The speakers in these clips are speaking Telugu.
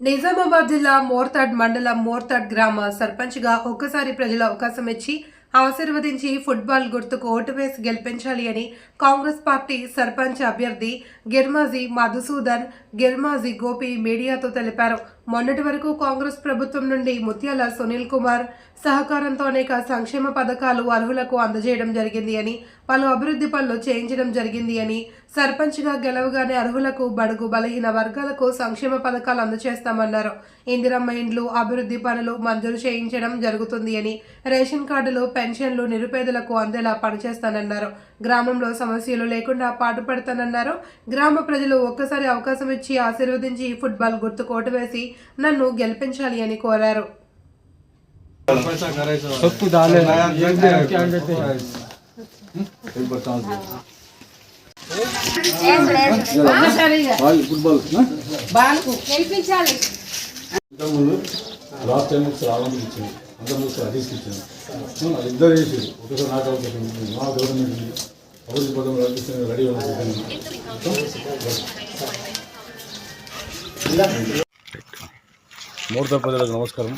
నిజామాబాద్ జిల్లా మోర్తాడ్ మండలం మోర్తాడ్ గ్రామ సర్పంచ్గా ఒక్కసారి ప్రజల అవకాశం ఇచ్చి ఆశీర్వదించి ఫుట్బాల్ గుర్తుకు ఓటు వేసి గెలిపించాలి అని కాంగ్రెస్ పార్టీ సర్పంచ్ అభ్యర్థి గిర్మాజీ మధుసూదన్ గిర్మాజీ గోపి మీడియాతో తెలిపారు. మొన్నటి వరకు కాంగ్రెస్ ప్రభుత్వం నుండి ముత్యాల సునీల్ కుమార్ సహకారంతో అనేక సంక్షేమ పథకాలు అర్హులకు అందజేయడం జరిగింది అని పలు అభివృద్ధి పనులు చేయించడం జరిగింది అని సర్పంచ్గా గెలవగానే అర్హులకు బడుగు బలహీన వర్గాలకు సంక్షేమ పథకాలు అందజేస్తామన్నారు. ఇందిరమ్మ ఇండ్లు అభివృద్ధి పనులు మంజూరు చేయించడం జరుగుతుంది అని రేషన్ కార్డులు పెన్షన్లు నిరుపేదలకు అందేలా పనిచేస్తానన్నారు. గ్రామంలో సమస్యలు లేకుండా పాటుపడతానన్నారు గ్రామ ప్రజలు ఒక్కసారి అవకాశం ఇచ్చి ఆశీర్వదించి ఫుట్బాల్ గుర్తు కోటు వేసి నన్ను గెలిపించాలి అని కోరారు. గెలిపించాలి. లాస్ట్ టైం ఒకసారి ఆలంకి ఇచ్చింది అందరూ ఒకసారి అదీస్కి ఇద్దరు చేసి ఒకసారి నాకు అవకాశం ఉంది మా గవర్నమెంట్ ఉంది అభివృద్ధి పదం రాజకీయ రెడీ ఉన్నాను మూడో ప్రజలకు నమస్కారం.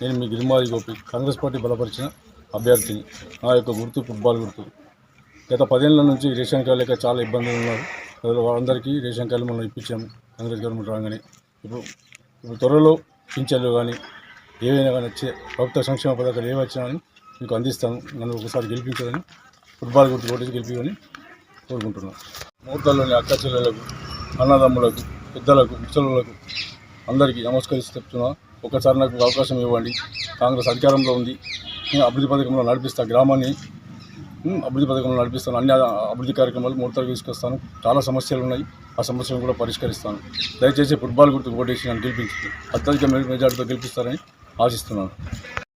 నేను మీ గిరిమారి గోపి కాంగ్రెస్ పార్టీ బలపరిచిన అభ్యర్థిని. నా యొక్క గుర్తు ఫుట్బాల్ గుర్తు. గత పదేళ్ళ నుంచి రేషన్ కార్డు లేక చాలా ఇబ్బందులు ఉన్నారు. వాళ్ళందరికీ రేషన్ కార్డులు మనం ఇప్పించాము. కాంగ్రెస్ గవర్నమెంట్ రాగానే. ఇప్పుడు ఇప్పుడు త్వరలో పింఛన్లు కానీ ఏవైనా కానీ వచ్చే ప్రభుత్వ సంక్షేమ పథకాలు ఏవి వచ్చినా కానీ మీకు అందిస్తాను నన్ను ఒకసారి గెలిపించాలని ఫుట్బాల్ గుర్తు కొట్టేసి గెలిపించమని కోరుకుంటున్నాను ముహూర్తాల్లోని అక్క చెల్లెలకు అన్నదమ్ములకు పెద్దలకు ముసలులకు అందరికీ నమస్కరిస్తూ చెప్తున్నా. ఒకసారి నాకు అవకాశం ఇవ్వండి. కాంగ్రెస్ అధికారంలో ఉంది. నేను అభివృద్ధి పథకంలో నడిపిస్తాను గ్రామాన్ని అభివృద్ధి పథకంలో నడిపిస్తాను. అన్ని అభివృద్ధి కార్యక్రమాలు మూర్తాలు తీసుకొస్తాను. చాలా సమస్యలు ఉన్నాయి. ఆ సమస్యలను కూడా పరిష్కరిస్తాను. దయచేసి ఫుట్బాల్ గుర్తు ఓటేసి నన్ను గెలిపించి అత్యధిక మెజార్టీతో గెలిపిస్తారని ఆశిస్తున్నాను